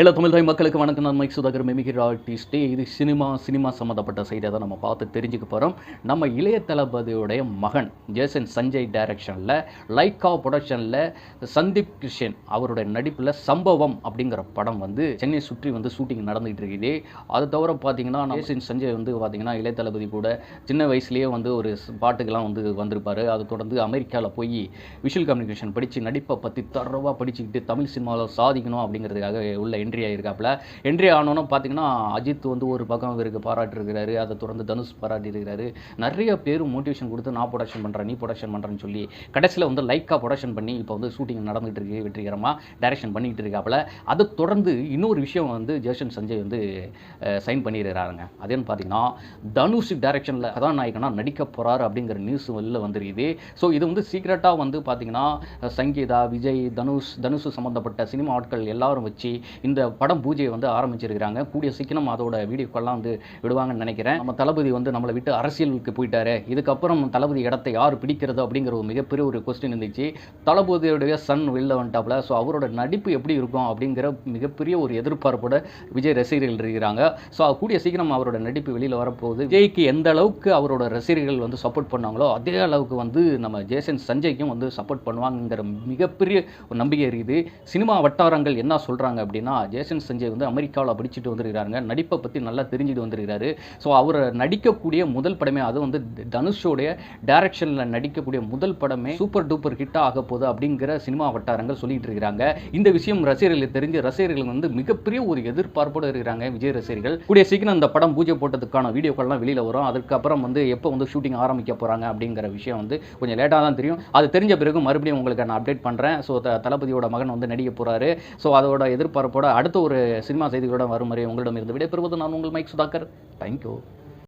எல்லா தமிழ் தாய் மக்களுக்கு வணக்கம். நான் மைக் சுதாகர். மெமிகிற ஆர்டிஸ்டே இது சினிமா சினிமா சம்மந்தப்பட்ட செய்தியை தான் நம்ம பார்த்து தெரிஞ்சுக்க போகிறோம் நம்ம இளைய தளபதியுடைய மகன் ஜேசன் சஞ்சய் டைரக்ஷனில் லைக்கா ப்ரொடக்ஷனில் சந்தீப் கிருஷ்ணன் அவருடைய நடிப்பில் சம்பவம் அப்படிங்கிற படம் வந்து சென்னை சுற்றி வந்து ஷூட்டிங் நடந்துகிட்டு இருக்குது. அது தவிர பார்த்தீங்கன்னா ஜேசன் சஞ்சய் வந்து பார்த்தீங்கன்னா இளைய தளபதி கூட சின்ன வயசுலேயே வந்து ஒரு பாட்டுக்கெல்லாம் வந்து வந்திருப்பார். அது தொடர்ந்து அமெரிக்காவில் போய் விஷுவல் கம்யூனிகேஷன் படித்து நடிப்பை பற்றி தரவாக படிச்சுக்கிட்டு தமிழ் சினிமாவில் சாதிக்கணும் அப்படிங்கிறதுக்காக உள்ள என்ட்ரி ஆகிருக்காப்புல என்ட்ரி ஆனோன்னு பார்த்தீங்கன்னா அஜித் வந்து ஒரு பக்கம் இவருக்கு பாராட்டிருக்கிறாரு அதை தொடர்ந்து தனுஷ் பாராட்டியிருக்கிறாரு. நிறைய பேர் மோட்டிவேஷன் கொடுத்து நான் ப்ரொடக்ஷன் பண்ணுறேன் நீ ப்ரொடக்ஷன் பண்ணுறேன்னு சொல்லி கடைசியில் வந்து லைக்காக ப்ரொடக்ஷன் பண்ணி இப்போ வந்து ஷூட்டிங் நடந்துகிட்டு இருக்கு வெற்றிகரமாக டைரக்ஷன் பண்ணிக்கிட்டு இருக்காப்புல. அதை தொடர்ந்து இன்னொரு விஷயம் வந்து ஜேசன் சஞ்சய் வந்து சைன் பண்ணிடுறாருங்க அதேன்னு பார்த்தீங்கன்னா தனுஷ் டைரக்ஷனில் கதாநாயகனா நடிக்க போகிறாரு அப்படிங்கிற நியூஸ் வெளில வந்துருக்குது. ஸோ இது வந்து சீக்ரெட்டாக வந்து பார்த்தீங்கன்னா சங்கீதா விஜய் தனுஷ் தனுஷ் சம்மந்தப்பட்ட சினிமா ஆட்கள் எல்லாரும் வச்சு இந்த இந்த படம் பூஜையை வந்து ஆரம்பிச்சிருக்கிறாங்க. கூடிய சீக்கிரம் அதோட வீடியோக்கெல்லாம் வந்து விடுவாங்கன்னு நினைக்கிறேன். நம்ம தளபதி வந்து நம்மளை விட்டு அரசியலுக்கு போயிட்டாரு. இதுக்கப்புறம் தளபதி இடத்தை யார் பிடிக்கிறது அப்படிங்கிற ஒரு மிகப்பெரிய ஒரு கொஸ்டின் இருந்துச்சு. தளபதியுடைய சன் வெளில வந்துட்டாப்புல. ஸோ அவரோட நடிப்பு எப்படி இருக்கும் அப்படிங்கிற மிகப்பெரிய ஒரு எதிர்பார்ப்போட விஜய் ரசிகர்கள் இருக்கிறாங்க. ஸோ கூடிய சீக்கிரம் அவரோட நடிப்பு வெளியில் வரப்போகுது. விஜய்க்கு எந்த அளவுக்கு அவரோட ரசிகர்கள் வந்து சப்போர்ட் பண்ணாங்களோ அதே அளவுக்கு வந்து நம்ம ஜேசன் சஞ்சய்க்கும் வந்து சப்போர்ட் பண்ணுவாங்கங்கிற மிகப்பெரிய ஒரு நம்பிக்கை இருக்குது. சினிமா வட்டாரங்கள் என்ன சொல்கிறாங்க அப்படின்னா ஜேசன் சஞ்சய் வந்து அமெரிக்காவில் படிச்சுட்டு வந்திருக்கிறாருங்க. நடிப்பை பற்றி நல்லா தெரிஞ்சுட்டு வந்திருக்கிறாரு. ஸோ அவர் நடிக்கக்கூடிய முதல் படமே அது வந்து தனுஷோடைய டைரக்ஷனில் நடிக்கக்கூடிய முதல் படமே சூப்பர் டூப்பர் ஹிட் ஆக போகுது அப்படிங்கிற சினிமா வட்டாரங்கள் சொல்லிட்டு இருக்கிறாங்க. இந்த விஷயம் ரசிகர்களுக்கு தெரிஞ்சு ரசிகர்கள் வந்து மிகப்பெரிய ஒரு எதிர்பார்ப்போடு இருக்கிறாங்க விஜய் ரசிகர்கள். கூடிய சீக்கிரம் அந்த படம் பூஜை போட்டதுக்கான வீடியோக்கள்லாம் வெளியில் வரும். அதுக்கப்புறம் வந்து எப்போ வந்து ஷூட்டிங் ஆரம்பிக்க போகிறாங்க அப்படிங்கிற விஷயம் வந்து கொஞ்சம் லேட்டாக தான் தெரியும். அது தெரிஞ்ச பிறகு மறுபடியும் உங்களுக்கு நான் அப்டேட் பண்ணுறேன் ஸோ தளபதியோட மகன் வந்து நடிக்க போகிறாரு ஸோ அதோட எதிர்பார்ப்போட அடுத்த ஒரு சினிமா செய்திகளோட வரும் வரை உங்களிடம் இருந்து விடைபெறுவது நான் உங்கள் மைக் சுதாகர். தேங்க்யூ